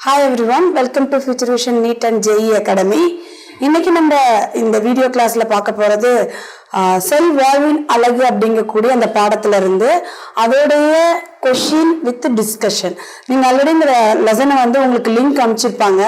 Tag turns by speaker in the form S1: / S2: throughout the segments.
S1: Hi everyone welcome to future vision NEET and JEE academy இன்னைக்கு நம்ம இந்த video கிளாஸ்ல பார்க்க போறது செல் வாழ்வின் அழகு அப்படிங்கக்கூடிய அந்த பாடத்துல இருந்து அதோடைய கொஷின் வித் டிஸ்கஷன் நீங்க ஆல்ரெடி இந்த லெசனை வந்து உங்களுக்கு லிங்க் அனுப்பிச்சிருப்பாங்க.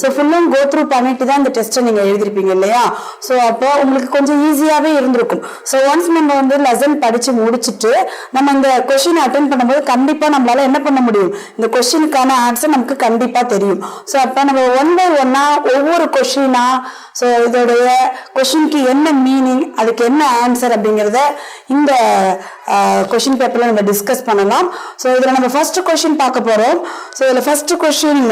S1: ஸோ ஃபுல்லும் கோ த்ரூ பண்ணிட்டு தான் இந்த டெஸ்ட்டை நீங்க எழுதிருப்பீங்க இல்லையா? ஸோ அப்போ உங்களுக்கு கொஞ்சம் ஈஸியாகவே இருந்திருக்கும். ஸோ ஒன்ஸ் நம்ம வந்து லெசன் படிச்சு முடிச்சுட்டு நம்ம இந்த கொஷின் அட்டன் பண்ணும்போது கண்டிப்பா நம்மளால என்ன பண்ண முடியும்? இந்த கொஷினுக்கான ஆன்சர் நமக்கு கண்டிப்பா தெரியும். ஸோ அப்போ நம்ம ஒன் பை ஒன்னா ஒவ்வொரு கொஷினா ஸோ இதோடைய கொஷினுக்கு என்ன மீனிங் அதுக்கு என்ன ஆன்சர் அப்படிங்கிறத இந்த கொஷின் பேப்பர்ல நம்ம டிஸ்கஸ் பண்ணலாம். ஸோ இதில் நம்ம ஃபர்ஸ்ட் கொஷின் பார்க்க போகிறோம் ஸோ இதில் ஃபர்ஸ்ட் கொஷின்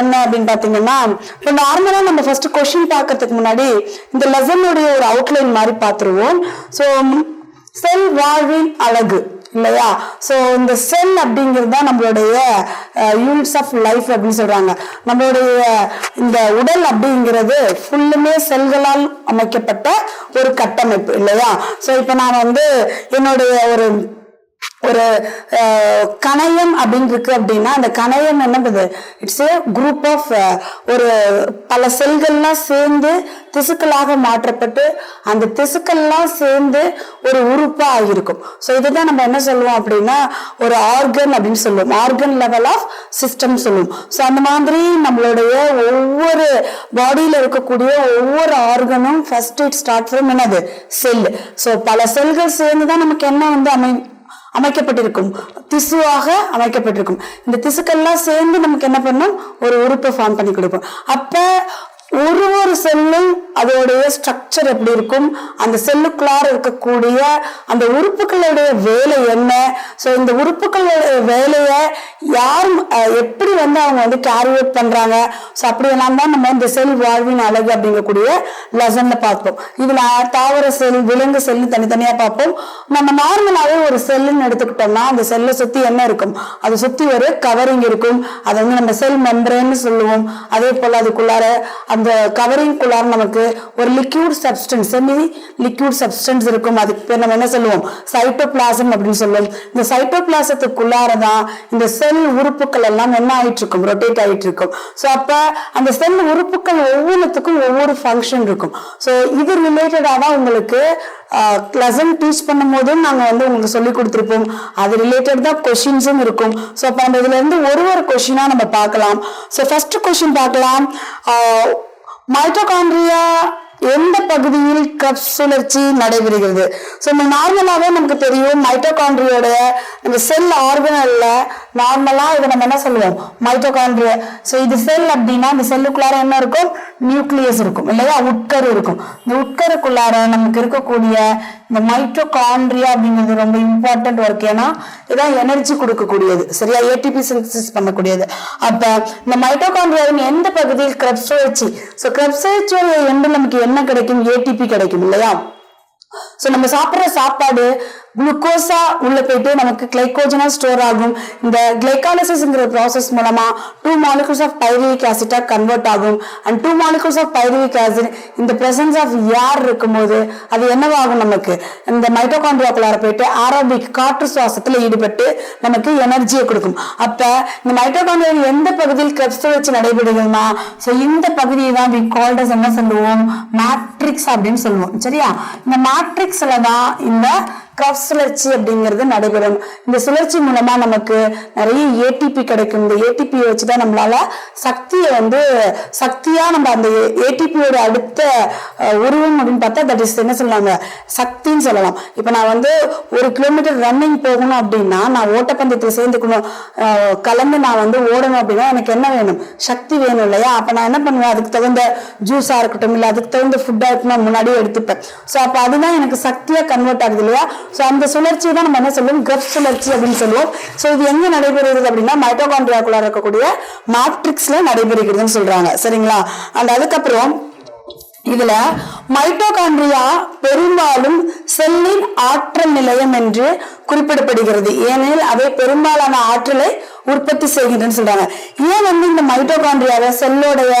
S1: என்ன அப்படின்னு பார்த்தீங்கன்னா இப்போ நார்மலாக நம்ம ஃபர்ஸ்ட் கொஷின் பார்க்கறதுக்கு முன்னாடி இந்த லெசனுடைய ஒரு அவுட்லைன் மாதிரி பார்த்துருவோம். ஸோ செல் வாழ்வின் அழகு இல்லையா? ஸோ இந்த செல் அப்படிங்கிறது தான் நம்மளுடைய யூனிட்ஸ் ஆஃப் லைஃப் அப்படின்னு சொல்றாங்க. நம்மளுடைய இந்த உடல் அப்படிங்கிறது ஃபுல்லுமே செல்களால் அமைக்கப்பட்ட ஒரு கட்டமைப்பு இல்லையா? ஸோ இப்போ நான் வந்து என்னுடைய ஒரு ஒரு கணையம் அப்படின்னு இருக்கு அப்படின்னா அந்த கணையம் என்னது? இட்ஸ் ஏ குரூப் ஆஃப் ஒரு பல செல்கள்லாம் சேர்ந்து திசுக்களாக மாற்றப்பட்டு அந்த திசுக்கள்லாம் சேர்ந்து ஒரு உறுப்பா ஆகியிருக்கும். ஸோ இதுதான் நம்ம என்ன சொல்லுவோம் அப்படின்னா ஒரு ஆர்கன் அப்படின்னு சொல்லுவோம். ஆர்கன் லெவல் ஆஃப் சிஸ்டம் சொல்லுவோம். ஸோ அந்த மாதிரி நம்மளுடைய ஒவ்வொரு பாடியில் இருக்கக்கூடிய ஒவ்வொரு ஆர்கனும் ஃபர்ஸ்ட் இட் ஸ்டார்ட் ஃப்ரம் என்னது? செல் ஸோ பல செல்கள் சேர்ந்து தான் நமக்கு என்ன வந்து அமை அமைக்கப்பட்டிருக்கும். திசுவாக அமைக்கப்பட்டிருக்கும். இந்த திசுக்கள்லாம் சேர்ந்து நமக்கு என்ன பண்ணும்? ஒரு உறுப்பை ஃபார்ம் பண்ணி கொடுக்கும் அப்போ ஒரு ஒரு செல்லும் அதோடைய ஸ்ட்ரக்சர் எப்படி இருக்கும்? அந்த செல்லுக்குள்ளார இருக்கக்கூடிய அந்த உறுப்புகளுடைய வேலை என்ன? ஸோ இந்த உறுப்புகளுடைய வேலையை யார் எப்படி வந்து அவங்க வந்து கேரி அவுட் பண்றாங்க? ஸோ அப்படியெல்லாம் தான் நம்ம இந்த செல் வாழ்வின் அழகு அப்படிங்கக்கூடிய லெசன்ல பார்ப்போம். இதுல தாவர செல் விலங்கு செல் தனித்தனியா பார்ப்போம். நம்ம நார்மலாவே ஒரு செல்லுன்னு எடுத்துக்கிட்டோம்னா அந்த செல்லை சுத்தி என்ன இருக்கும்? அதை சுத்தி ஒரு கவரிங் இருக்கும். அதை வந்து நம்ம செல் மெம்பரேன்னு சொல்லுவோம். அதே போல அதுக்குள்ளார அந்த கவரிங் குள்ளார நமக்கு ஒரு liquid substance semi liquid substance இருக்கும். அதுக்கு பேர் நம்ம என்ன சொல்லுவோம்? சைட்டோபிளாசம் அப்படின்னு சொல்லுவோம். இந்த சைட்டோபிளாசத்துக்குள்ளார தான் இந்த செல் உறுப்புகள் எல்லாம் என்ன ஆயிட்டு இருக்கும் ரொட்டேட் ஆயிட்டு இருக்கும் ஸோ அப்ப அந்த செல் உறுப்புகள் ஒவ்வொன்றுத்துக்கும் ஒவ்வொரு ஃபங்க்ஷன் இருக்கும். ஸோ இது ரிலேட்டடாக தான் உங்களுக்கு லெசன் டீச் பண்ணும்போதும் நாங்கள் வந்து உங்களுக்கு சொல்லி கொடுத்துருப்போம். அது ரிலேட்டட் தான் கொஷின்ஸும் இருக்கும். ஸோ அப்போ அந்த இதுலேருந்து ஒரு ஒரு கொஷினாக நம்ம பார்க்கலாம். ஸோ ஃபர்ஸ்ட் கொஷின் பார்க்கலாம். மைட்டோகாண்ட்ரியா எந்த பகுதியில் கப் சுழற்சி நடைபெறுகிறது? ஸோ நம்ம நார்மலாகவே நமக்கு தெரியும் மைட்டோகாண்ட்ரியோடைய நம்ம செல் ஆர்கனல்ல நார்மலாக இதை நம்ம என்ன சொல்லுவோம்? மைட்டோகாண்ட்ரியா ஸோ இது செல் அப்படின்னா இந்த செல்லுக்குள்ளார என்ன இருக்கும்? நியூக்ளியஸ் இருக்கும். இல்லையா? உட்கரு இருக்கும். இந்த உட்கருக்குள்ளார நமக்கு இருக்கக்கூடிய இந்த மைட்டோகாண்ட்ரியா அப்படிங்கிறது ரொம்ப இம்பார்ட்டன்ட் ஒர்க் ஏன்னா இதான் எனர்ஜி கொடுக்கக்கூடியது. சரியா? ஏடிபி சிந்தசிஸ் பண்ணக்கூடியது. அப்ப இந்த மைட்டோகாண்ட்ரியாவின் எந்த பகுதியில் கிரப் சுழற்சி ஸோ கிரப் சுழற்சியோட எண்டு நமக்கு என்ன கிடைக்கும்? ஏடிபி கிடைக்கும் இல்லையா? ஸோ நம்ம சாப்பிட்ற சாப்பாடு குளுக்கோஸா உள்ள போயிட்டு நமக்கு கிளைகோஜனா ஸ்டோர் ஆகும். இந்த கிளைகாலிசிஸ்ங்கிற ப்ராசஸ் மூலமா டூ மாலிகுல்ஸ் ஆஃப் பைரிக் ஆசிட்டா கன்வெர்ட் ஆகும். And two molecules of pyruvic acid இந்த பிரசன்ஸ் ஆஃப் ஏர் இருக்கும்போது அது என்னவாகும் நமக்கு? இந்த மைட்டோகாண்ட்ரியாக்குள்ளார போயிட்டு ஆரோபிக் காற்று சுவாசத்துல ஈடுபட்டு நமக்கு எனர்ஜியை கொடுக்கும். அப்ப இந்த மைட்டோகாண்ட்ரியா எந்த பகுதியில் கிரெப்ஸ் வச்சு நடைபெறுதுன்னா ஸோ இந்த பகுதியை தான் வி கால்டஸ் என்ன சொல்லுவோம்? மேட்ரிக்ஸ் அப்படின்னு சொல்லுவோம். சரியா? இந்த மேட்ரிக்ஸ்ல தான் இந்த கிராஃப்ட் சுழற்சி அப்படிங்கிறது நடைபெறும். இந்த சுழற்சி மூலமா நமக்கு நிறைய ஏடிபி கிடைக்கும். இந்த ஏடிபி வச்சுதான் நம்மளால சக்தியை வந்து சக்தியா நம்ம அந்த ஏடிபியோட அடுத்த உருவம் அப்படின்னு பார்த்தா தட் இஸ் என்ன சொல்லுவாங்க? சக்தின்னு சொல்லலாம். இப்போ நான் வந்து ஒரு கிலோமீட்டர் ரன்னிங் போகணும் அப்படின்னா நான் ஓட்டப்பந்தயத்தில் சேர்ந்துக்கணும். கலந்து நான் வந்து ஓடணும் அப்படின்னா எனக்கு என்ன வேணும்? சக்தி வேணும் இல்லையா? அப்போ நான் என்ன பண்ணுவேன்? அதுக்கு தகுந்த ஜூஸாக இருக்கட்டும் இல்லை அதுக்கு தகுந்த ஃபுட்டாக இருக்கட்டும் நான் முன்னாடியே எடுத்துப்பேன். ஸோ அப்போ அதுதான் எனக்கு சக்தியாக கன்வெர்ட் ஆகுது இல்லையா? ஸோ அந்த சுழற்சி தான் நம்ம என்ன சொல்லுவோம்? கிரப் சுழற்சி அப்படின்னு சொல்லுவோம். ஸோ இது எங்க நடைபெறுகிறது அப்படின்னா மைட்டோகாண்ட்ரியாக்குள்ள இருக்கக்கூடிய மேட்ரிக்ஸ்ல நடைபெறுகிறதுன்னு சொல்றாங்க. சரிங்களா? அண்ட் அதுக்கப்புறம் இதுல மைட்டோகாண்ட்ரியா பெரும்பாலும் செல்லின் ஆற்றல் நிலையம் என்று குறிப்பிடப்படுகிறது. ஏனெனில் அவை பெரும்பாலான ஆற்றலை உற்பத்தி செய்கின்றன சொல்றாங்க. ஏன் வந்து இந்த மைட்டோகாண்ட்ரியாவை செல்லோடைய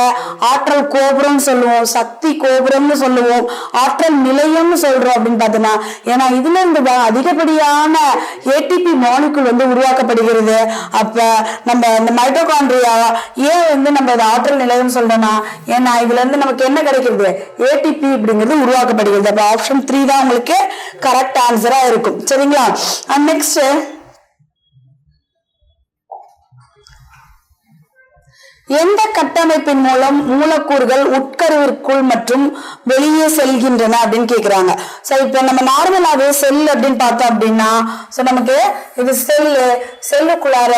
S1: ஆற்றல் கோபுரம்னு சொல்லுவோம் சக்தி கோபுரம்னு சொல்லுவோம் ஆற்றல் நிலையம்னு சொல்றோம் அப்படின்னு பார்த்தோம்னா ஏன்னா இதுல இருந்து தான் அதிகப்படியான ஏடிபி மாலிகுல் வந்து உருவாக்கப்படுகிறது. அப்ப நம்ம இந்த மைட்டோகாண்ட்ரியா ஏன் வந்து நம்ம இது ஆற்றல் நிலையம் சொல்றோம்னா ஏன்னா இதுல இருந்து நமக்கு என்ன கிடைக்கிறது? ஏடிபி அப்படிங்கிறது உருவாக்கப்படுகிறது. அப்ப ஆப்ஷன் த்ரீ தான் உங்களுக்கு கரெக்ட் ஆன்சரா இருக்கும். சரிங்களா? நெக்ஸ்ட் எந்த கட்டமைப்பின் மூலம் மூலக்கூறுகள் உட்கருவிற்குள் மற்றும் வெளியே செல்கின்றன அப்படின்னு கேக்குறாங்க. சோ இப்ப நம்ம நார்மலாவே செல் அப்படின்னு பார்த்தோம் அப்படின்னா சோ நமக்கு இது செல்லு செல்லுக்குள்ளார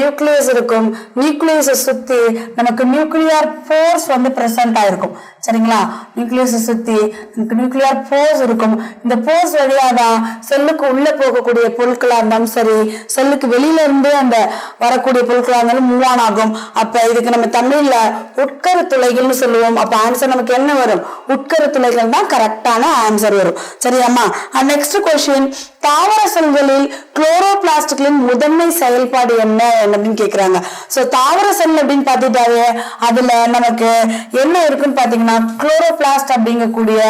S1: நியூக்ளியஸ் இருக்கும். நியூக்ளியஸை சுத்தி நமக்கு நியூக்ளியர் போர்ஸ் வந்து பிரசன்ட் ஆயிருக்கும். சரிங்களா? நியூக்ளியஸை சுத்தி நமக்கு நியூக்ளியர் போர்ஸ் இருக்கும். இந்த போர்ஸ் வழியா தான் செல்லுக்கு உள்ள போகக்கூடிய பொருட்களா இருந்தாலும் சரி செல்லுக்கு வெளியில இருந்து அந்த வரக்கூடிய பொருட்களா இருந்தாலும் மூவ் ஆகும். அப்ப இதுக்கு நம்ம தமிழ்ல உட்கரு துளைகள்னு சொல்லுவோம். அப்ப ஆன்சர் நமக்கு என்ன வரும்? உட்கரு துளைகள் தான் கரெக்டான ஆன்சர் வரும். சரியாம்மா? நெக்ஸ்ட் கொஸ்டின் தாவர செல்களில் குளோரோபிளாஸ்டுகளின் முதன்மை செயல்பாடு என்ன அப்படின்னு கேக்குறாங்க. சோ தாவர செல் அப்படின்னு பார்த்துட்டாவே அதுல நமக்கு என்ன இருக்குன்னு பாத்தீங்கன்னா குளோரோபிளாஸ்ட் அப்படிங்கக்கூடிய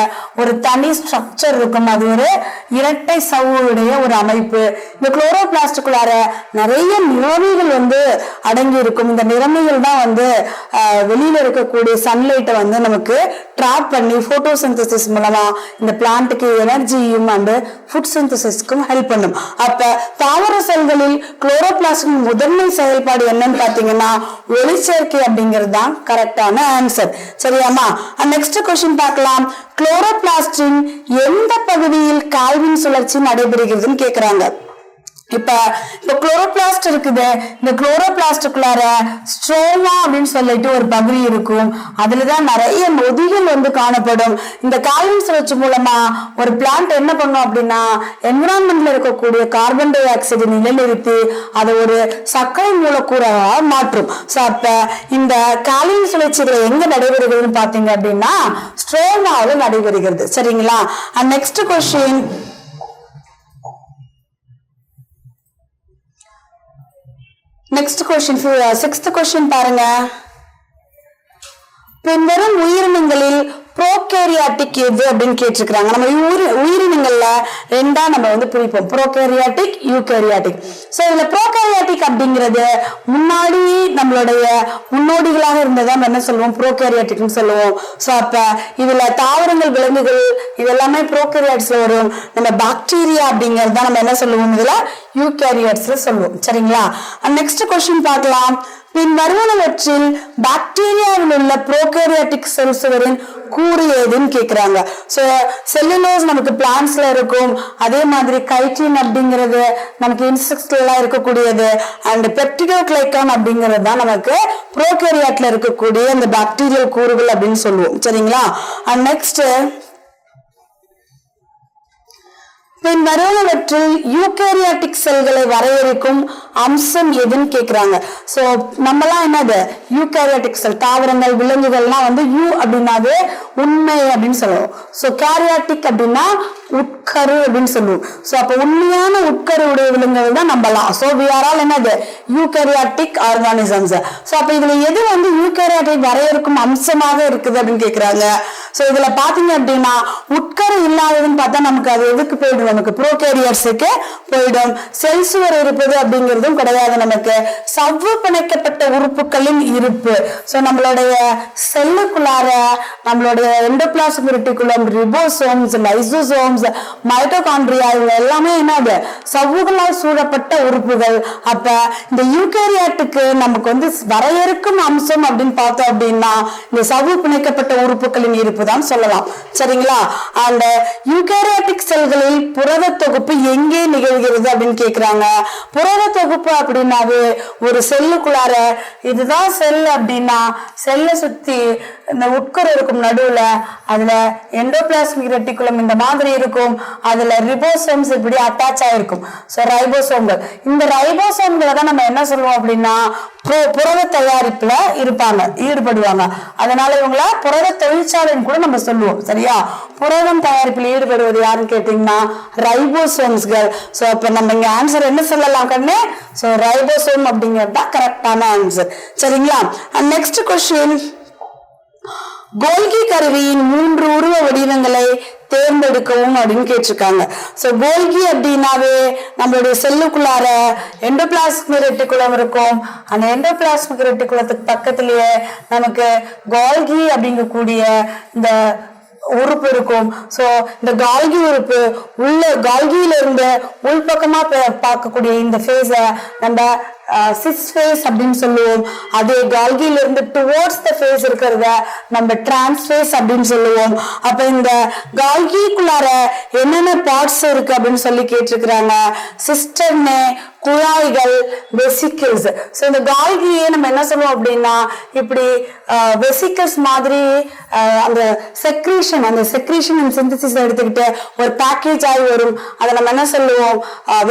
S1: ஒரு தனி ஸ்ட்ரக்சர் இருக்கும். அது ஒரு இரட்டை சவ்வுடைய ஒரு அமைப்பு. இந்த குளோரோபிளாஸ்டுக்குள்ளார நிறைய நிறமிகள் வந்து அடங்கி இருக்கும் இந்த நிறமிகள் தான் வந்து வெளியில இருக்கக்கூடிய சன்லைட்டை வந்து நமக்கு ட்ராப் பண்ணி போட்டோசிந்தசிஸ் மூலமா இந்த பிளான்ட்டுக்கு எனர்ஜியும் அண்டு ஃபுட் சிந்தசிஸ்க்கும் ஹெல்ப் பண்ணும். அப்ப தாவர செல்களில் குளோரோபிளாஸ்டின் முதன்மை செயல்பாடு என்னன்னு பாத்தீங்கன்னா ஒளிச்சேர்க்கை அப்படிங்கிறது தான் கரெக்டான ஆன்சர் சரியாமா நெக்ஸ்ட் கொஸ்டின் பார்க்கலாம். குளோரோபிளாஸ்டின் எந்த பகுதியில் கால்வின் சுழற்சி நடைபெறுகிறதுன்னு கேக்குறாங்க. இப்ப இந்த குளோரோபிளாஸ்ட் இருக்குது இந்த குளோரோபிளாஸ்டுக்குள்ளார ஸ்ட்ரோமா அப்படின்னு சொல்லிட்டு ஒரு பகுதி இருக்கும். அதுலதான் நிறைய நொதிகள் வந்து காணப்படும். இந்த கால்வின் சுழற்சி மூலமா ஒரு பிளான்ட் என்ன பண்ணும் அப்படின்னா என்விரான்மெண்ட்ல இருக்கக்கூடிய கார்பன் டை ஆக்சைடு நிலைநிறுத்தி அதை ஒரு சர்க்கரை மூலக்கூறாக மாற்றும். ஸோ அப்ப இந்த கால்வின் சுழற்சிகள் எங்க நடைபெறுகிறதுன்னு பாத்தீங்க அப்படின்னா ஸ்ட்ரோமாவில் நடைபெறுகிறது. சரிங்களா? Next question next question sixth question பாருங்க. பின்வரும் உயிரினங்களில் ப்ரோகேரியாட்டிக் எது அப்படின்னு கேட்டிருக்கிறாங்க. நம்ம உயிரி உயிரினங்கள்ல ரெண்டா நம்ம வந்து பிரிப்போம். ப்ரோகேரியாட்டிக் யூகேரியாட்டிக் ஸோ இதுல ப்ரோகேரியாட்டிக் அப்படிங்கிறது முன்னாடி நம்மளுடைய முன்னோடிகளாக இருந்ததா நம்ம என்ன சொல்லுவோம்? ப்ரோகேரியாட்டிக்னு சொல்லுவோம். ஸோ அப்ப இதுல தாவரங்கள் விலங்குகள் இது எல்லாமே வரும். நம்ம பாக்டீரியா அப்படிங்கிறது தான் நம்ம என்ன சொல்லுவோம்? இதுல யூகேரியாட்ஸ்ல சொல்லுவோம். சரிங்களா? நெக்ஸ்ட் கொஸ்டின் பார்க்கலாம். பின் வருவனவற்றில் பாக்டீரியாவில் உள்ள ப்ரோகேரியாட்டிக் செல்சுவரின் கூறு ஏதுன்னு கேட்குறாங்க ஸோ செல்லுலோஸ் நமக்கு பிளான்ஸ்ல இருக்கும். அதே மாதிரி கைட்டின் அப்படிங்கிறது நமக்கு இன்செக்ட்ஸ்லாம் இருக்கக்கூடியது. அண்ட் பெப்டிடோக்ளைக்கான் அப்படிங்கிறது தான் நமக்கு ப்ரோகேரியாட்டில் இருக்கக்கூடிய அந்த பாக்டீரியல் கூறுகள் அப்படின்னு சொல்லுவோம். சரிங்களா? அண்ட் நெக்ஸ்ட் பின் வருவனவற்றில் யூகேரியாட்டிக் செல்களை வரையறுக்கும் அம்சம் எதுன்னு கேட்குறாங்க ஸோ நம்மலாம் என்னது? யூகேரியாட்டிக் செல் தாவரங்கள் விலங்குகள்லாம் வந்து யூ அப்படின்னாவே உண்மை அப்படின்னு சொல்லுவோம். ஸோ கேரியாட்டிக் அப்படின்னா உட்கரு அப்படின்னு சொல்லுவோம். ஸோ அப்போ உண்மையான உட்கரு உடைய விலங்குகள் தான் நம்பலாம் ஸோ வி ஆர் ஆல் என்னது? Eukaryotic organisms. ஸோ அப்போ இதில் எது வந்து யூகேரியாட்டிக் வரையறுக்கும் அம்சமாக இருக்குது அப்படின்னு கேட்குறாங்க ஸோ இதில் பார்த்தீங்க அப்படின்னா உட்கரு இல்லாததுன்னு பார்த்தா நமக்கு அது எதுக்கு போயிடும்? நமக்கு ப்ரோகேரியர்ஸுக்கு போயிடும். செல்சுவர் இருப்பது அப்படிங்கிறது அப்படிங்கிறதும் கிடையாது. நமக்கு சவ்வு பிணைக்கப்பட்ட உறுப்புகளின் இருப்பு. ஸோ நம்மளுடைய செல்லுக்குள்ளார நம்மளுடைய endoplasmic reticulum ribosomes lysosomes mitochondria இவங்க எல்லாமே என்னது? சவ்வுகளால் சூழப்பட்ட உறுப்புகள். அப்ப இந்த யூகேரியாட்டுக்கு நமக்கு வந்து வரையறுக்கும் அம்சம் அப்படின்னு பார்த்தோம் அப்படின்னா இந்த சவ்வு பிணைக்கப்பட்ட உறுப்புகளின் இருப்பு தான் சொல்லலாம். சரிங்களா? அந்த யூகேரியாட்டிக் செல்களில் புரத தொகுப்பு எங்கே நிகழ்கிறது அப்படின்னு கேக்குறாங்க. புரத தொகுப்பு அப்படின்னாவே ஒரு செல்லுக்குள்ளார இதுதான் செல் அப்படின்னா செல்லை சுத்தி இந்த உட்கரு இருக்கும் நடுவுல அதுல எண்டோபிளாஸ்மிக் ரெட்டிகுலம் இந்த மாதிரி இருக்கும். அதுல ரிபோசோம்ஸ் இப்படி அட்டாச் ஆயிருக்கும். ஸோ ரைபோசோம்கள் இந்த ரைபோசோம்களை தான் நம்ம என்ன சொல்லுவோம் அப்படின்னா பு- புரத தயாரிப்புல இருப்பாங்க ஈடுபடுவாங்க. அதனால இவங்கள புரத தொழிற்சாலைன்னு கூட நம்ம சொல்லுவோம் சரியா? புரதம் தயாரிப்பில் ஈடுபடுவது யாருன்னு கேட்டீங்கன்னா ரைபோசோம்ஸ்கள் ஸோ இப்போ நம்ம இங்க ஆன்சர் என்ன சொல்லலாம் கண்ணு? ஸோ ரைபோசோம் அப்படிங்கிறது தான் கரெக்டான ஆன்சர் சரிங்களா? நெக்ஸ்ட் கொஸ்டின் கோல்கி கருவியின் மூன்று உருவ வடிவங்களை தேர்ந்தெடுக்கவும் அப்படின்னு கேட்டிருக்காங்க. ஸோ கோல்கி அப்படின்னாவே நம்மளுடைய செல்லுக்குள்ளார எண்டோபிளாஸ்மிக் ரெட்டிக்குளம் இருக்கும். அந்த எண்டோபிளாஸ்மிக் ரெட்டிக்குளத்துக்கு பக்கத்திலேயே நமக்கு கோல்கி அப்படிங்கக்கூடிய இந்த உறுப்பு இருக்கும். ஸோ இந்த கால்கி உறுப்பு உள்ள கால்கியில இருந்து உள்பக்கமா பார்க்கக்கூடிய இந்த ஃபேஸை நம்ம சிஸ் ஃபேஸ் அப்படின்னு சொல்லுவோம். அதே கால்கியில இருந்து டுவோர்ட்ஸ் த ஃபேஸ் இருக்கிறத நம்ம டிரான்ஸ் ஃபேஸ் அப்படின்னு சொல்லுவோம். அப்ப இந்த கால்கிக்குள்ளார என்னென்ன பார்ட்ஸ் இருக்கு அப்படின்னு சொல்லி கேட்டிருக்கிறாங்க. சிஸ்டர்னு குழாய்கள் வெசிக்கிள்ஸ் ஸோ இந்த கால்கியை நம்ம என்ன சொல்லுவோம் அப்படின்னா இப்படி வெசிக்கிள்ஸ் மாதிரி அந்த செக்ரீஷன் அந்த செக்ரீஷன் அண்ட் சிந்தசிஸ் எடுத்துக்கிட்டு ஒரு பேக்கேஜ் ஆகி வரும். அதை நம்ம என்ன சொல்லுவோம்?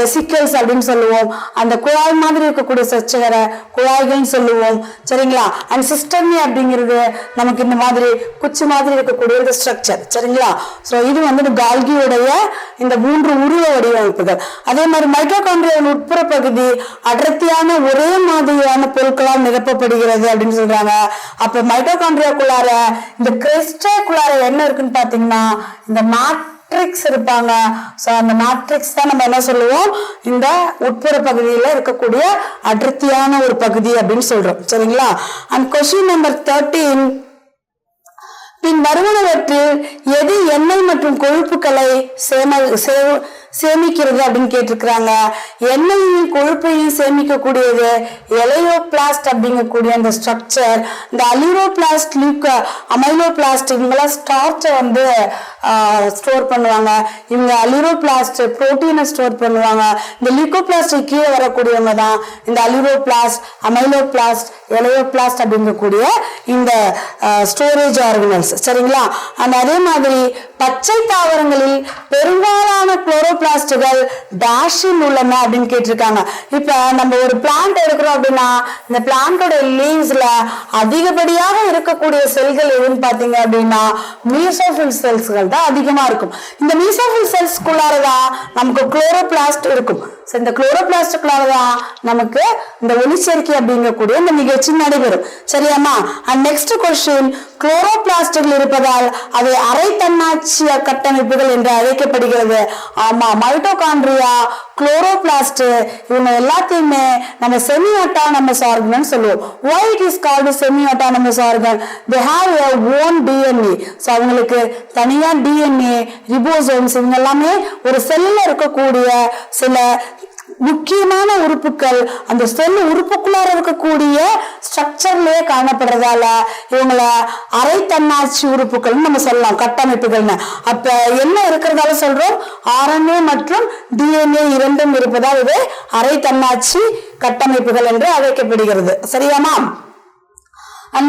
S1: வெசிக்கிள்ஸ் அப்படின்னு சொல்லுவோம். அந்த குழாய் மாதிரி இருக்கக்கூடிய ஸ்ட்ரக்சரை குழாய்கள்னு சொல்லுவோம். சரிங்களா? அண்ட் சிஸ்டமி அப்படிங்கிறது நமக்கு இந்த மாதிரி குச்சி மாதிரி இருக்கக்கூடிய இந்த ஸ்ட்ரக்சர் சரிங்களா? ஸோ இது வந்து இந்த கால்கியுடைய இந்த மூன்று உருவ வடிவமைப்புகள். அதே மாதிரி மைட்டோகாண்ட்ரியாவின் உட்புற பகுதி அடர்த்தியான ஒரே மாதிரியான பொருட்களால் நிரப்பப்படுகிறது அப்படின்னு சொல்றாங்க. அப்ப மைட்டோகாண்ட்ரியாக்குள்ளார இந்த கிறிஸ்டேக்குள்ளார என்ன இருக்குன்னு பாத்தீங்கன்னா இந்த மேட்ரிக்ஸ் இருப்பாங்க. ஸோ அந்த மேட்ரிக்ஸ் தான் நம்ம என்ன சொல்லுவோம்? இந்த உட்புற பகுதியில இருக்கக்கூடிய அடர்த்தியான ஒரு பகுதி அப்படின்னு சொல்றோம். சரிங்களா? அண்ட் கொஸ்டின் நம்பர் தேர்ட்டீன் பின் வருவனவற்றில் எது எண்ணெய் மற்றும் கொழுப்புகளை சேம சே- சேமிக்கிறது அப்படின்னு கேட்டிருக்கிறாங்க. எண்ணெயையும் கொழுப்பையும் சேமிக்கக்கூடியது எலையோபிளாஸ்ட் அப்படிங்கக்கூடிய அந்த ஸ்ட்ரக்சர் இந்த அலிரோபிளாஸ்ட் லியூக்க அமைலோபிளாஸ்ட் இவங்கெல்லாம் ஸ்டார்ச்சை வந்து ஸ்டோர் பண்ணுவாங்க. இவங்க அலிரோபிளாஸ்ட் புரோட்டீனை ஸ்டோர் பண்ணுவாங்க. இந்த லியூக்கோபிளாஸ்ட் கீழே வரக்கூடியவங்க தான் இந்த அலிரோபிளாஸ்ட் அமைலோபிளாஸ்ட் எலையோபிளாஸ்ட் அப்படிங்கக்கூடிய இந்த ஸ்டோரேஜ் ஆர்கனல்ஸ் சரிங்களா? அந்த அதே மாதிரி பச்சை தாவரங்களில் பெரும்பாலான குளோரோபிளாஸ்டுகள் டேஷில் உள்ளன அப்படின்னு கேட்டிருக்காங்க. இப்ப நம்ம ஒரு பிளான்ட் எடுக்கிறோம் அப்படின்னா இந்த பிளான்டோட லீவ்ஸ்ல அதிகப்படியாக இருக்கக்கூடிய செல்கள் எதுன்னு பாத்தீங்க அப்படின்னா மீசோஃபில் செல்ஸ்கள் தான் அதிகமா இருக்கும். இந்த மீசோஃபில் செல்ஸ்குள்ளாறதான் நமக்கு குளோரோபிளாஸ்ட் இருக்கும். ஸோ இந்த குளோரோபிளாஸ்டுக்குள்ளார தான் நமக்கு இந்த ஒளிச்சேர்க்கை அப்படிங்கக்கூடிய இந்த நிகழ்ச்சி நடைபெறும். சரியாமா அண்ட் நெக்ஸ்ட் கொஸ்டின் குளோரோபிளாஸ்டுகள் இருப்பதால் அவை அரை தன்னாட்சிய கட்டமைப்புகள் என்று அழைக்கப்படுகிறது. ஆமா மைட்டோகாண்ட்ரியா குளோரோபிளாஸ்ட் இவங்க எல்லாத்தையுமே நம்ம செமி ஆட்டானமஸ் ஆர்கன் சொல்லுவோம். Why it is called semi autonomous organ they have a. Own DNA so அவங்களுக்கு தனியாக டிஎன்ஏ ரிபோசோம்ஸ் இவங்க எல்லாமே ஒரு செல்லில் இருக்கக்கூடிய சில முக்கியமான உறுப்புகள். அந்த செல் உறுப்புக்குள்ளார இருக்கக்கூடிய ஸ்ட்ரக்சர்லயே காணப்படுறதால இவங்கள அரை தன்னாட்சி உறுப்புகள்னு நம்ம சொல்லலாம் கட்டமைப்புகள்னு. அப்ப என்ன இருக்கிறதால சொல்றோம்? ஆர்என்ஏ மற்றும் டிஎன்ஏ இரண்டும் இருப்பதால் இது அரை தன்னாட்சி கட்டமைப்புகள் என்று அழைக்கப்படுகிறது. சரியாமா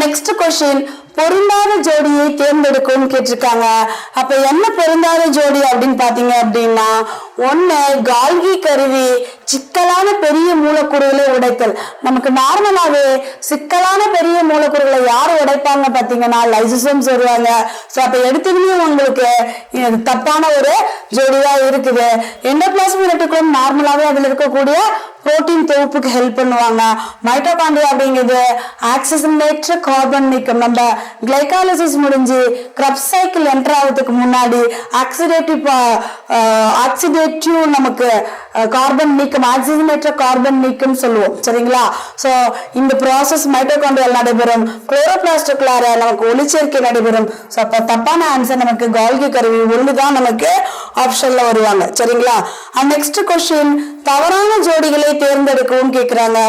S1: நெக்ஸ்ட் கொஸ்டின் பொருந்தாத ஜோடியை தேர்ந்தெடுக்கும் கேட்டிருக்காங்க. அப்ப என்ன பொருந்தாத ஜோடி அப்படின்னு பாத்தீங்க அப்படின்னா ஒண்ணு கால்கி கருவி சிக்கலான பெரிய மூலக்கூறுகளை உடைத்தல். நமக்கு நார்மலாவே சிக்கலான பெரிய மூலக்கூறுகளை யார் உடைப்பாங்க பாத்தீங்கன்னா லைசோசோம்ஸ் வருவாங்க. சோ அப்ப எடுத்ததுமே உங்களுக்கு தப்பான ஒரு ஜோடியா இருக்குது. எண்டோபிளாஸ்மிக் ரெட்டிகுலம் நார்மலாவே அதுல இருக்கக்கூடிய புரோட்டீன் தொகுப்புக்கு ஹெல்ப் பண்ணுவாங்க. மைட்டோகாண்ட்ரியா அப்படிங்கிறது ஆக்சிஜனேற்ற கார்பன் நீக்கம். நம்ம கிளைகாலிசிஸ் முடிஞ்சு கிரப் சைக்கிள் என்டர் ஆகிறதுக்கு முன்னாடி ஆக்சிடேட்டிவ் ஆக்சிடேட்டிவ் நமக்கு கார்பன் நீக்கம் ஆக்சிஜனேற்ற கார்பன் நீக்கம் சொல்லுவோம். சரிங்களா? ஸோ இந்த ப்ராசஸ் மைட்டோகாண்ட்ரியால் நடைபெறும். குளோரோபிளாஸ்டிக்லார நமக்கு ஒளிச்சேர்க்கை நடைபெறும். ஸோ அப்போ தப்பான ஆன்சர் நமக்கு கால்கி கருவி ஒன்று தான் நமக்கு ஆப்ஷன்ல வருவாங்க. சரிங்களா? நெக்ஸ்ட் கொஸ்டின் தவறான ஜோடிகளை தேர்ந்தெடுக்கவும் கேட்குறாங்க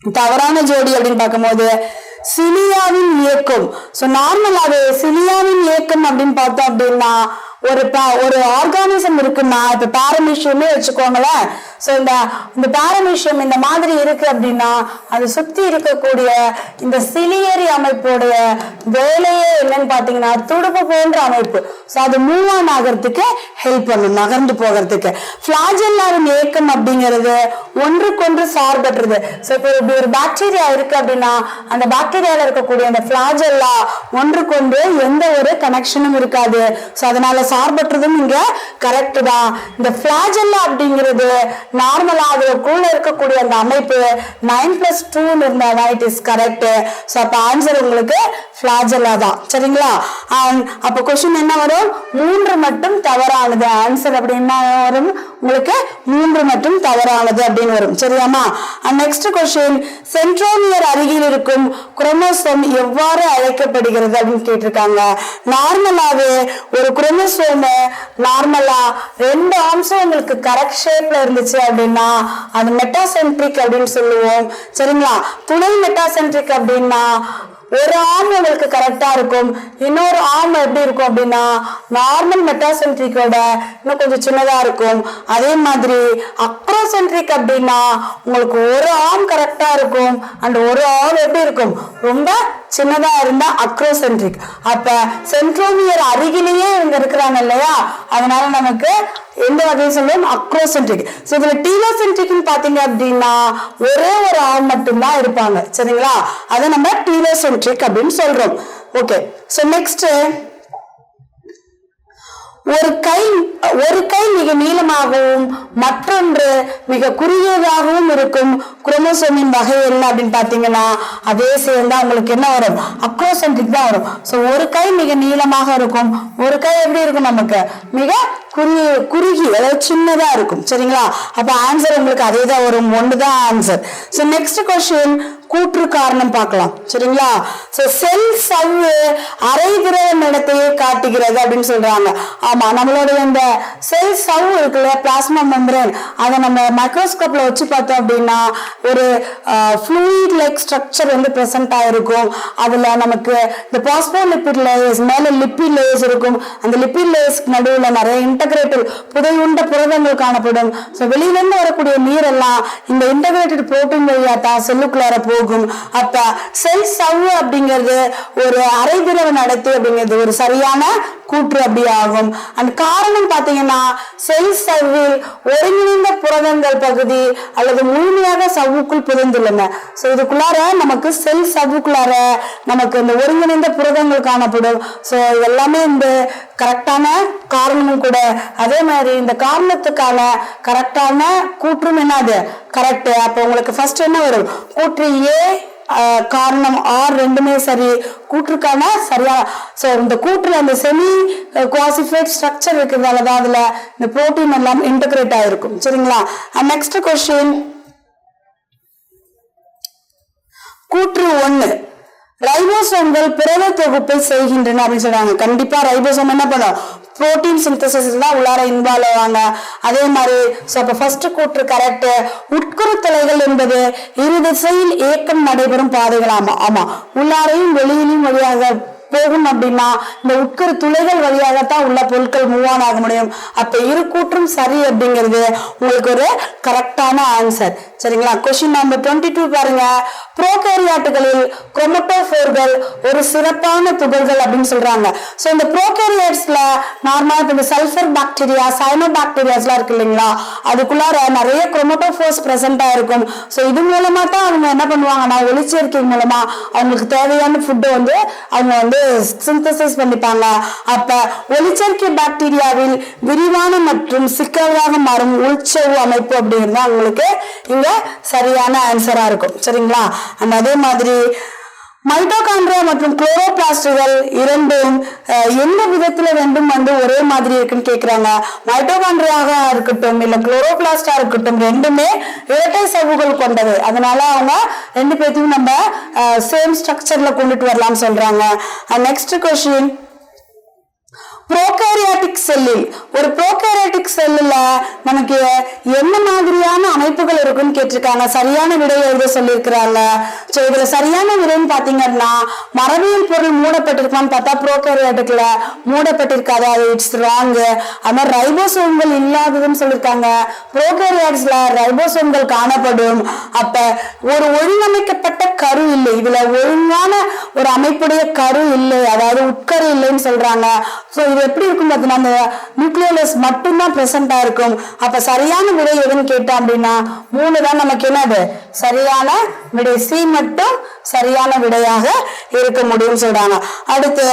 S1: தவறான ஜோடி அப்படின்னு பார்க்கும்போது சிலியாவின் இயக்கம். ஸோ நார்மலாவே சிலியாவின் இயக்கம் அப்படின்னு பார்த்தோம் அப்படின்னா ஒரு ப- ஒரு ஆர்கானிசம் இருக்குன்னா இப்ப பாரமிஷியமே வச்சுக்கோங்களேன். ஸோ இந்த இந்த பாரமீஷியம் இந்த மாதிரி இருக்கு அப்படின்னா அது சுத்தி இருக்கக்கூடிய இந்த சிலியரி அமைப்போடைய வேலையே என்னன்னு பாத்தீங்கன்னா துடுப்பு போன்ற அமைப்பு. ஸோ அது மூவ் ஆன் ஆகிறதுக்கு ஹெல்ப் பண்ணும் நகர்ந்து போகிறதுக்கு. பிளாஜெல்லாரின் ஏக்கம் அப்படிங்கிறது ஒன்றுக்கொன்று சார்பற்றது. ஸோ இப்போ இப்படி ஒரு பாக்டீரியா இருக்கு அப்படின்னா அந்த பாக்டீரியால இருக்கக்கூடிய அந்த பிளாஜெல்லா ஒன்றுக்கொன்று எந்த ஒரு கனெக்ஷனும் இருக்காது. ஸோ அதனால சார்பற்றதும் இங்க கரெக்ட் தான். இந்த பிளாஜெல்லா அப்படிங்கிறது நார்மலா அதுக்குள்ள இருக்கக்கூடிய அந்த அமைப்பு நைன் பிளஸ் டூ இருந்தாதான் இட் இஸ் கரெக்ட் ஸோ அப்போ ஆன்சர் உங்களுக்கு ஃபிளாஜலா தான். சரிங்களா? And அப்போ கொஸ்டின் என்ன வரும்? மூன்று மட்டும் தவறானது. ஆன்சர் அப்படின்னா வரும்? உங்களுக்கு மூன்று மட்டும் தவறானது அப்படின்னு வரும். சரியாமா நெக்ஸ்ட் கொஸ்டின் சென்ட்ரோமியர் அருகில் இருக்கும் குரோமோசோம் எவ்வாறு அழைக்கப்படுகிறது அப்படின்னு கேட்டிருக்காங்க. நார்மலாவே ஒரு குரோமோசோம் நார்மலா ரெண்டு அம்சம் உங்களுக்கு கரெக்ட் ஷேப்ல இருந்துச்சு அப்படின்னா அது மெட்டாசென்ட்ரிக் அப்படின்னு சொல்லுவோம். சரிங்களா? துணை மெட்டாசென்ட்ரிக் அப்படின்னா ஒரு ஆர்ம் உங்களுக்கு கரெக்டா இருக்கும். இன்னொரு ஆர்ம் எப்படி இருக்கும் அப்படின்னா நார்மல் மெட்டாசென்ட்ரிக்கோட இன்னும் கொஞ்சம் சின்னதா இருக்கும். அதே மாதிரி அக்ரோசென்ட்ரிக் அப்படின்னா உங்களுக்கு ஒரு ஆர்ம் கரெக்டா இருக்கும். அண்ட் ஒரு ஆர்ம் எப்படி இருக்கும்? ரொம்ப சின்னதா இருந்தா அக்ரோசென்ட்ரிக் அப்ப சென்ட்ரோமியர் அருகிலேயே இவங்க இருக்கிறாங்க இல்லையா? அதனால நமக்கு எந்த வகையை சொல்லுவோம் அக்ரோசென்ட்ரிக் ஸோ இதுல டீலோசென்ட்ரிக்னு பாத்தீங்க அப்படின்னா ஒரே ஒரு ஆள் மட்டும்தான் இருப்பாங்க. சரிங்களா? அதை நம்ம டீலோசென்ட்ரிக் அப்படின்னு சொல்றோம். ஓகே ஸோ நெக்ஸ்ட் ஒரு கை ஒரு கை மிக நீளமாகவும் மற்றொன்று மிக குறுகியதாகவும் இருக்கும் குரோமோசோமின் வகை என்ன அப்படின்னு பாத்தீங்கன்னா அதே சேர்ந்தா உங்களுக்கு என்ன வரும்? அக்ரோசென்ட்ரிக் தான் வரும். ஸோ ஒரு கை மிக நீளமாக இருக்கும். ஒரு கை எப்படி இருக்கும் நமக்கு? மிக குறுகிய குறுகி அதாவது சின்னதா இருக்கும். சரிங்களா? அப்ப ஆன்சர் உங்களுக்கு அதே தான் வரும். ஒன்று தான் ஆன்சர் ஸோ நெக்ஸ்ட் கொஸ்டின் கூற்று காரணம் பார்க்கலாம். சரிங்களா? ஸோ செல் சவ்வு அரை திரவம் இடத்தையே காட்டுகிறது அப்படின்னு சொல்றாங்க. ஆமா நம்மளுடைய இந்த செல் சவ் இருக்குல்ல பிளாஸ்மா மெம்பரேன் அதை நம்ம மைக்ரோஸ்கோப்ல வச்சு பார்த்தோம் அப்படின்னா ஒரு ஃப்ளூயிட் லைக் ஸ்ட்ரக்சர் வந்து ப்ரெசென்ட் ஆயிருக்கும். அதுல நமக்கு இந்த பாஸ்போலிபிட் லேயர்ஸ் மேல லிப்பிட் லேயர்ஸ் இருக்கும். அந்த லிப்பிட் லேயர்ஸ்க்கு நடுவில் நிறைய இன்டகிரேட்டட் புதையுண்ட புரதங்கள் காணப்படும். ஸோ வெளியிலேருந்து வரக்கூடிய நீர் எல்லாம் இந்த இன்டகிரேட்டட் புரோட்டீன் வழியா தான் செல்லுக்குள்ளார போகும். அப்ப செல் சவ்வு அப்படிங்கிறது ஒரு அரை திரவ அப்படிங்கிறது ஒரு சரியான கூற்று அப்படி ஆகும். அந்த காரணம் பாத்தீங்கன்னா செல் சவ்வில் ஒருங்கிணைந்த புரதங்கள் பகுதி அல்லது முழுமையாக சவ்வுக்குள் புதைந்துள்ளன. ஸோ இதுக்குள்ளார நமக்கு செல் சவ்வுக்குள்ளார நமக்கு இந்த ஒருங்கிணைந்த புரதங்கள் காணப்படும். ஸோ எல்லாமே இந்த கரெக்டான காரணமும் கூட. அதே மாதிரி இந்த காரணத்துக்கான கரெக்டான கூற்றும் என்னது? கரெக்ட் அப்போ உங்களுக்கு ஃபர்ஸ்ட் என்ன வரும்? கூற்று ஏ காரணம் ஆர் ரெண்டுமே சரி. கூற்றுக்கான சரியா ஸோ இந்த கூற்றுல அந்த செமி குவாசிஃபைட் ஸ்ட்ரக்சர் இருக்கிறதால தான் அதுல இந்த புரோட்டீன் எல்லாம் இன்டகிரேட் ஆயிருக்கும். சரிங்களா? நெக்ஸ்ட் கொஸ்டின் கூற்று ஒன்று ரைபோசோம்கள் புரத தொகுப்பை செய்கின்றன அப்படின்னு சொல்றாங்க. கண்டிப்பா ரைபோசோம் என்ன பண்ணும்? புரோட்டீன் சிந்தசிஸ் தான் உள்ளார இன்வால்வ் ஆவாங்க. அதே மாதிரி ஸோ அப்போ ஃபர்ஸ்ட் கூற்று கரெக்ட் உட்குறுத்தலைகள் என்பது இரு திசையில் இயக்கம் நடைபெறும் பாதைகள் ஆமா. ஆமா உள்ளாரையும் வெளியிலும் வழியாக போகும் அப்படின்னா இந்த உட்கரு துளைகள் வழியாகத்தான் உள்ள பொருட்கள் மூவ் ஆன் ஆக முடியும். அப்ப இரு கூற்றும் சரி அப்படிங்கிறது உங்களுக்கு ஒரு கரெக்டான ஆன்சர் சரிங்களா? கொஸ்டின் நம்பர் டுவெண்ட்டி டூ பாருங்க ப்ரோகேரியாட்டுகளில் குரோமட்டோஃபோர்கள் ஒரு சிறப்பான துகள்கள் அப்படின்னு சொல்றாங்க. ஸோ இந்த ப்ரோகேரியாட்ஸ்ல நார்மலா இந்த சல்ஃபர் பாக்டீரியா சைனோ பாக்டீரியாஸ்லாம் இருக்கு இல்லைங்களா? அதுக்குள்ளார நிறைய குரோமட்டோஃபோர்ஸ் பிரசண்டா இருக்கும் ஸோ இது மூலமா தான் அவங்க என்ன பண்ணுவாங்கன்னா ஒளிச்சேர்க்கை மூலமா அவங்களுக்கு தேவையான ஃபுட்டை வந்து அவங்க வந்து சிந்தசைஸ் பண்ணிப்பாங்க. அப்ப ஒளிச்சேர்க்கை பாக்டீரியாவில் விரிவான மற்றும் சிக்கலாக மாறும் உள்செவு அமைப்பு அப்படிங்கிறது அவங்களுக்கு இங்க சரியான ஆன்சரா இருக்கும். சரிங்களா? அண்ட் அதே மாதிரி மைட்டோகாண்ட்ரியா மற்றும் குளோரோபிளாஸ்டுகள் இரண்டும் எந்த விதத்துல ரெண்டும் வந்து ஒரே மாதிரி இருக்குன்னு கேக்குறாங்க? மைட்டோகாண்ட்ரியாக இருக்கட்டும் இல்ல குளோரோபிளாஸ்டா இருக்கட்டும் ரெண்டுமே இரட்டை சவ்வுகள் கொண்டது. அதனால அவங்க ரெண்டு பேர்த்தையும் நம்ம சேம் ஸ்ட்ரக்சர்ல கொண்டுட்டு வரலாம்னு சொல்றாங்க. நெக்ஸ்ட் கொஸ்டின் ப்ரோகாரியாட்டிக் செல்லில் ஒரு ப்ரோகாரியாட்டிக் செல்லில் நமக்கு என்ன மாதிரியான அமைப்புகள் இருக்குன்னு கேட்டிருக்காங்க. சரியான விடை எழுத சொல்லியிருக்கிறாங்க. ஸோ இதில் சரியான விடைன்னு பார்த்தீங்கன்னா மரபியல் பொருள் மூடப்பட்டிருக்கான்னு பார்த்தா ப்ரோகாரியாட்டிக்ல மூடப்பட்டிருக்காது. அது இட்ஸ் ராங்கு அது மாதிரி ரைபோசோம்கள் இல்லாததுன்னு சொல்லியிருக்காங்க. ப்ரோகேரியாட்ஸில் ரைபோசோம்கள் காணப்படும். அப்போ ஒரு ஒழுங்கமைக்கப்பட்ட கரு இல்லை. இதில் ஒழுங்கான ஒரு அமைப்புடைய கரு இல்லை. அதாவது உட்கரு இல்லைன்னு சொல்கிறாங்க ஸோ இது எப்படி இருக்கும் பார்த்தீங்கன்னா அந்த நியூக்ளியோலஸ் மட்டும்தான் பிரசண்டா இருக்கும். அப்ப சரியான விடை எதுன்னு கேட்டோம் அப்படின்னா மூணு தான் நமக்கு என்னது? சரியான விடை சி மட்டும் சரியான விடையாக இருக்க முடியும் சொல்றாங்க. அடுத்து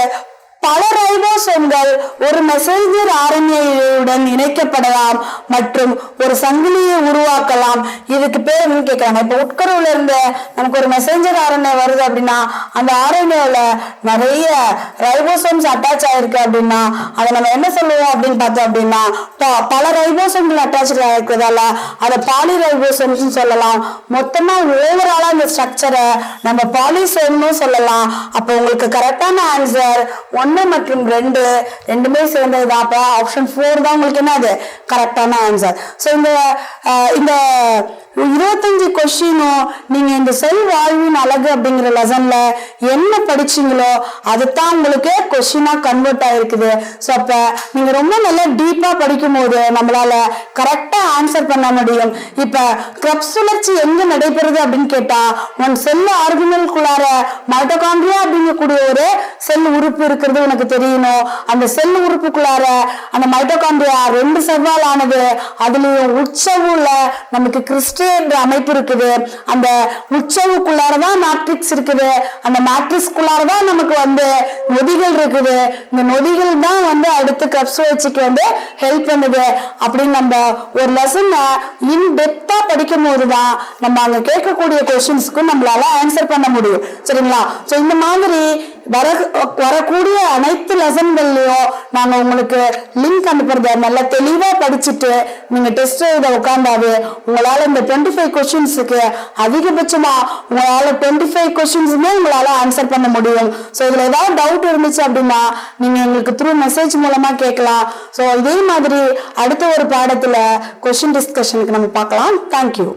S1: பல ரைபோசோம்கள் ஒரு மெசேஞ்சர் ஆர்என்ஏயுடன் இணைக்கப்படலாம் மற்றும் ஒரு சங்கிலியை உருவாக்கலாம். இதுக்கு பேர் என்னன்னு இப்போ உட்கருவுல இருந்து நமக்கு ஒரு மெசேஞ்சர் ஆர்என்ஏ வருது அப்படின்னா அந்த ஆர்என்ஏல நிறைய ரைபோசோம்ஸ் அட்டாச் ஆயிருக்கு அப்படின்னா அதை நம்ம என்ன சொல்லுவோம் அப்படின்னு பார்த்தோம் அப்படின்னா பல ரைபோசோம்கள் அட்டாச் ஆயிருக்கிறதால அதை பாலி ரைபோசோம்ஸ் சொல்லலாம். மொத்தமா ஓவராலா இந்த ஸ்ட்ரக்சரை நம்ம பாலிசோம்னு சொல்லலாம். அப்போ உங்களுக்கு கரெக்டான ஆன்சர் ஒன் ஒன்று மற்றும் ரெண்டு ரெண்டுமே சேர்ந்தது தான் அப்போ ஆப்ஷன் ஃபோர் தான் உங்களுக்கு என்னது? கரெக்டான ஆன்சர் ஸோ இந்த இந்த இருபத்தஞ்சு கொஸ்டினும் நீங்கள் இந்த செல் வாழ்வின் அழகு அப்படிங்கிற லெசனில் என்ன படிச்சீங்களோ அதுதான் உங்களுக்கு கொஷினாக கன்வெர்ட் ஆகிருக்குது ஸோ அப்போ நீங்கள் ரொம்ப நல்லா டீப்பாக படிக்கும் போது நம்மளால கரெக்டாக ஆன்சர் பண்ண முடியும். இப்போ கிரப் சுழற்சி எங்கே நடைபெறுது அப்படின்னு கேட்டால் உன் செல் ஆர்குமெண்ட்குள்ளார மைட்டோகாண்ட்ரியா அப்படிங்கக்கூடிய ஒரு செல் உறுப்பு இருக்கிறது உனக்கு தெரியணும். அந்த செல் உறுப்புக்குள்ளார அந்த மைட்டோகாண்ட்ரியா ரெண்டு செவ்வால் ஆனது அதுலயும் உச்சவுல நமக்கு கிறிஸ்டல் என்ற அமைப்பு இருக்குது. அந்த உச்சவுக்குள்ளாரதான் மேட்ரிக்ஸ் இருக்குது. அந்த மேட்ரிக்ஸ்குள்ளாரதான் நமக்கு வந்து நொதிகள் இருக்குது. இந்த நொதிகள் தான் வந்து அடுத்து கப் சுழற்சிக்கு வந்து ஹெல்ப் பண்ணுது. அப்படின்னு நம்ம ஒரு லெசன் இன் டெப்தா படிக்கும் போதுதான் நம்ம அங்க கேட்கக்கூடிய கொஸ்டின்ஸ்க்கு நம்மளால ஆன்சர் பண்ண முடியும். சரிங்களா? சோ இந்த மாதிரி வர வரக்கூடிய அனைத்து லெசன்கள்லையும் நாங்க உங்களுக்கு லிங்க் அனுப்புறத நல்லா தெளிவா படிச்சுட்டு நீங்க டெஸ்ட் எழுத உட்காந்தாவே உங்களால இந்த டுவெண்ட்டி ஃபைவ் கொஸ்டின்ஸுக்கு அதிகபட்சமா உங்களால டுவெண்ட்டி ஃபைவ் கொஸ்டின்ஸுமே உங்களால ஆன்சர் பண்ண முடியும். ஸோ இதுல ஏதாவது டவுட் இருந்துச்சு அப்படின்னா நீங்க எங்களுக்கு த்ரூ மெசேஜ் மூலமா கேட்கலாம். ஸோ இதே மாதிரி அடுத்த ஒரு பாடத்துல கொஸ்டின் டிஸ்கஷனுக்கு நம்ம பார்க்கலாம். தேங்க்யூ